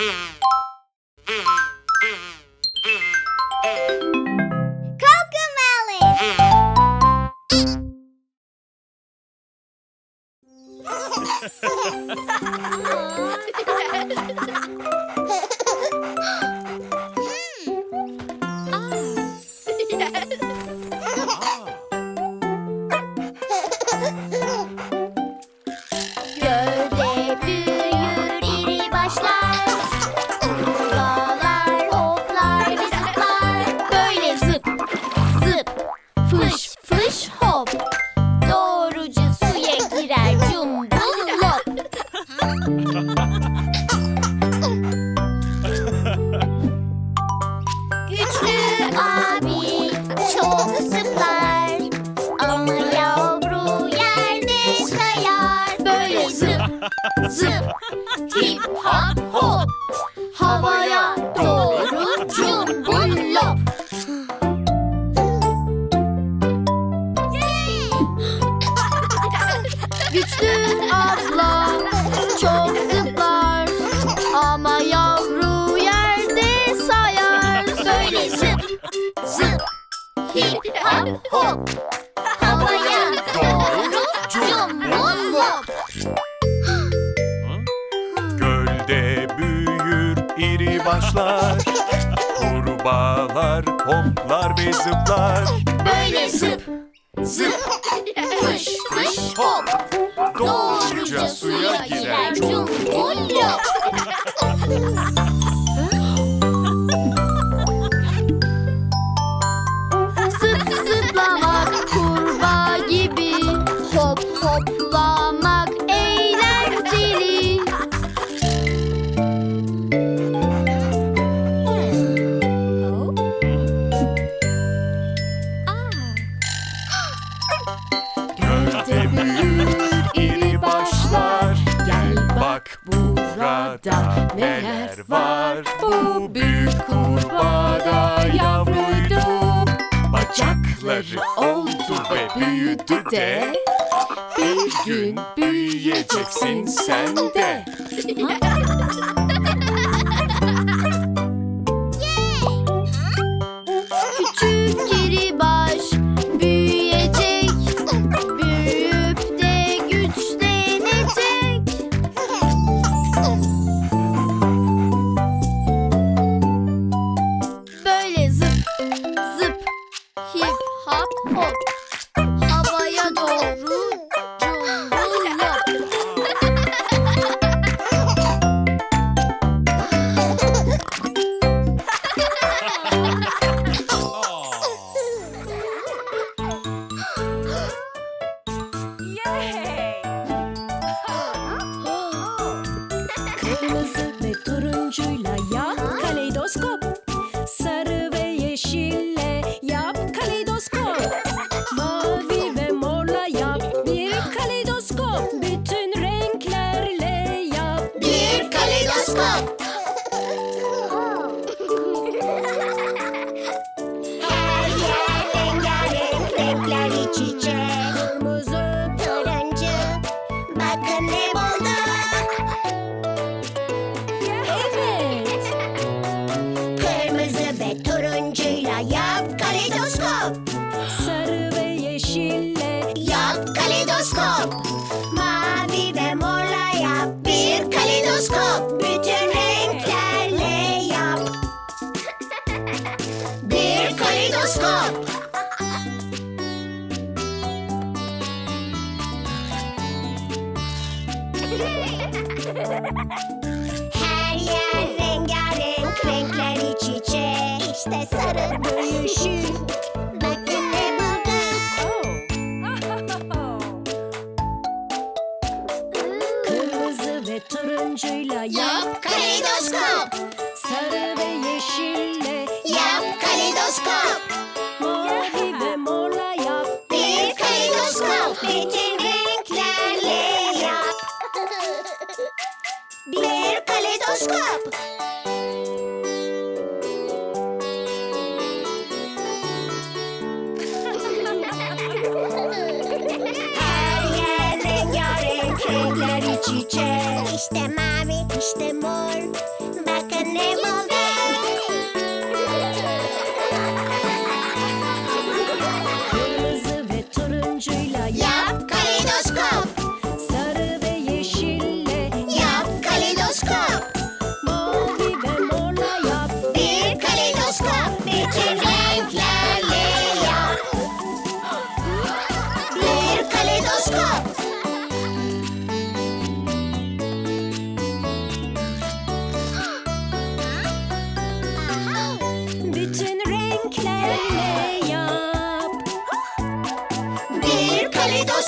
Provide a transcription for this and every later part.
Yeah. ズッヒッホッ幅や başlar. Kuru bağlar, hoplar ve zıplar. Böyle zıp, zıp, fış fış hop. Doğruca suya girer cum cum. büyük kurbağada yavruydu. Bacakları oldu ve büyüdü de. Bir gün büyüyeceksin sen de. kayboldu. Her yer rengarenk renkler iç içe. İşte sarı dönüşü.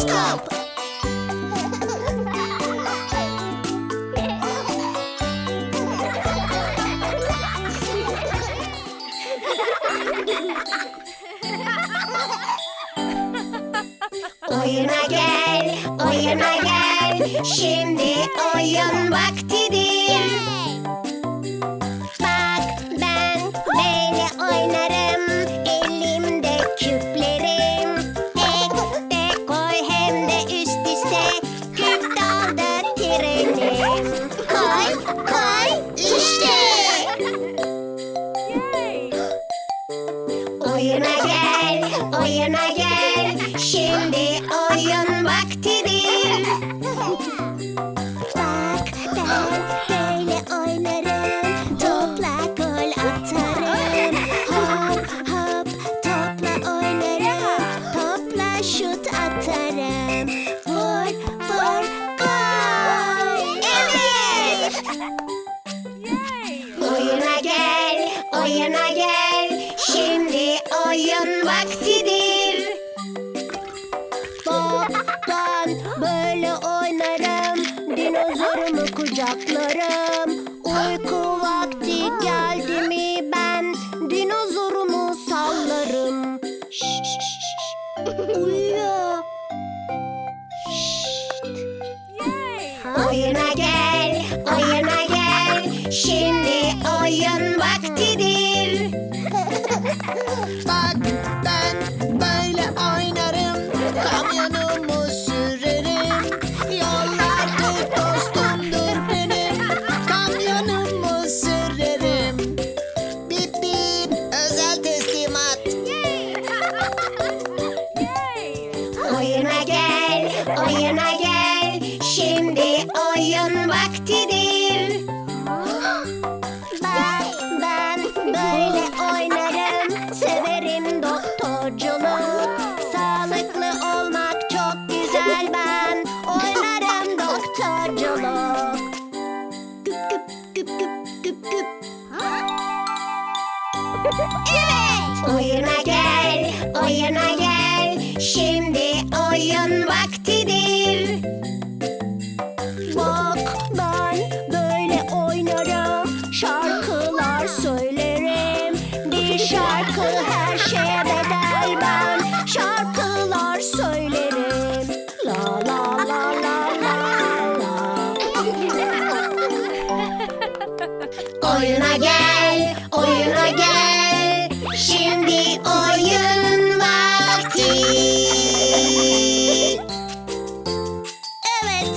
Periskop. Oyuna gel, oyuna gel. Şimdi oyun vaktidir. Bak,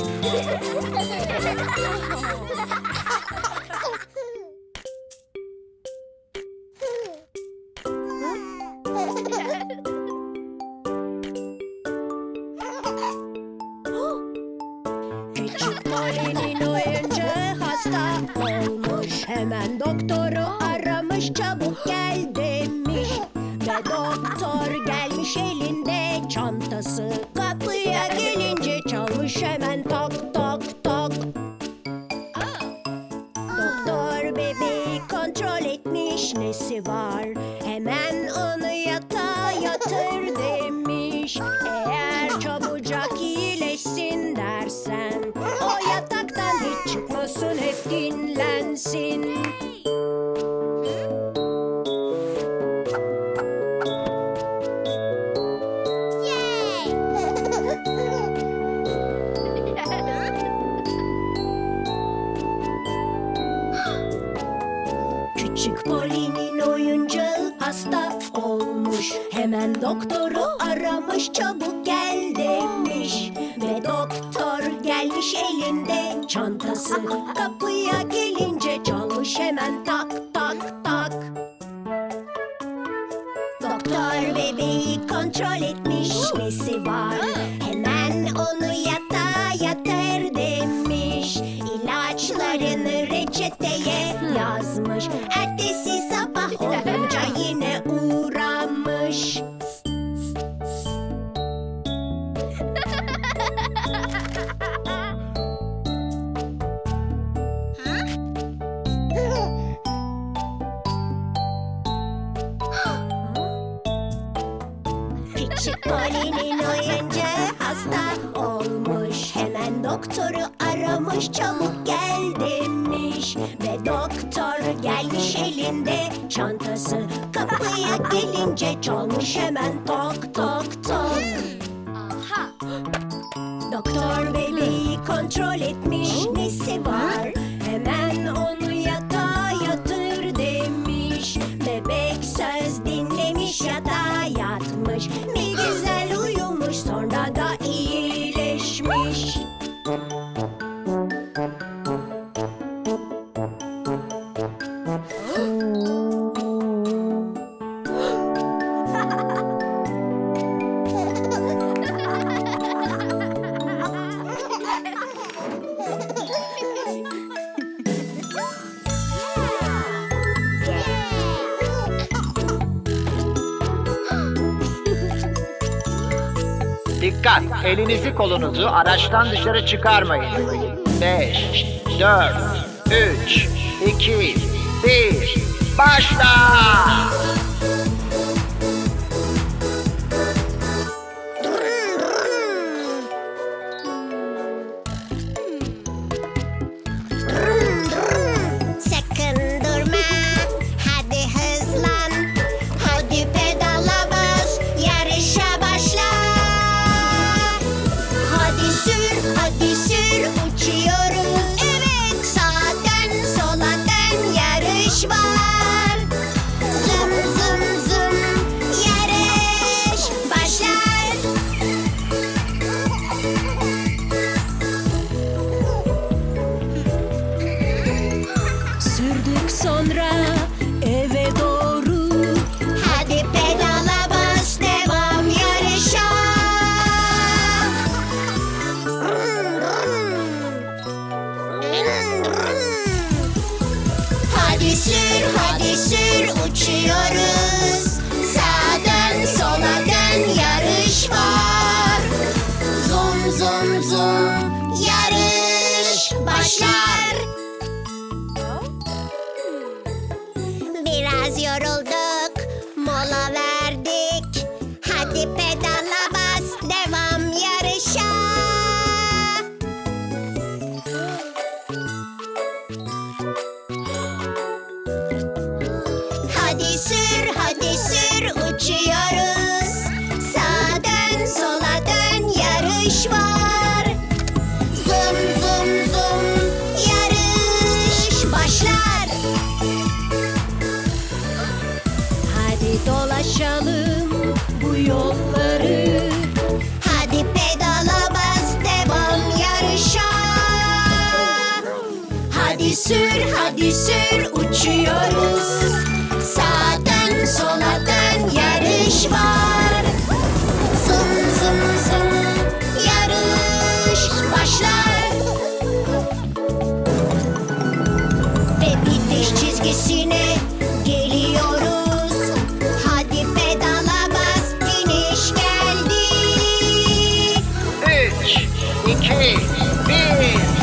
ハハハハ! işi var. Hemen onu yatağa yatır demiş. Eğer çabucak iyileşsin dersen O yataktan hiç çıkmasın hep dinlensin. Doktoru aramış çabuk gel demiş. Ve doktor gelmiş elinde çantası. Kapıya gelince çalmış hemen tak tak tak. Doktor bebeği kontrol etmiş nesi var? Hemen onu yatağa yatır demiş. İlaçlarını reçeteye yazmış. Ertesi sabah olunca Küçük Poli'nin oyuncağı hasta olmuş. Hemen doktoru aramış çabuk gel demiş. Ve doktor gelmiş elinde çantası Kapıya gelince çalmış. Hemen tok tok tok. Doktor bebeği kontrol etmiş. Nesi Dikkat! Elinizi kolunuzu araçtan dışarı çıkarmayın. 5, 4, 3, 2, 1, başla! Hadi sür hadi sür uçuyoruz. Sağa dön sola dön yarış var. Zum zum zum yarış başlar. Ve bitiş çizgisine geliyoruz. Hadi pedala bas finish geldi. 3, 2, 1,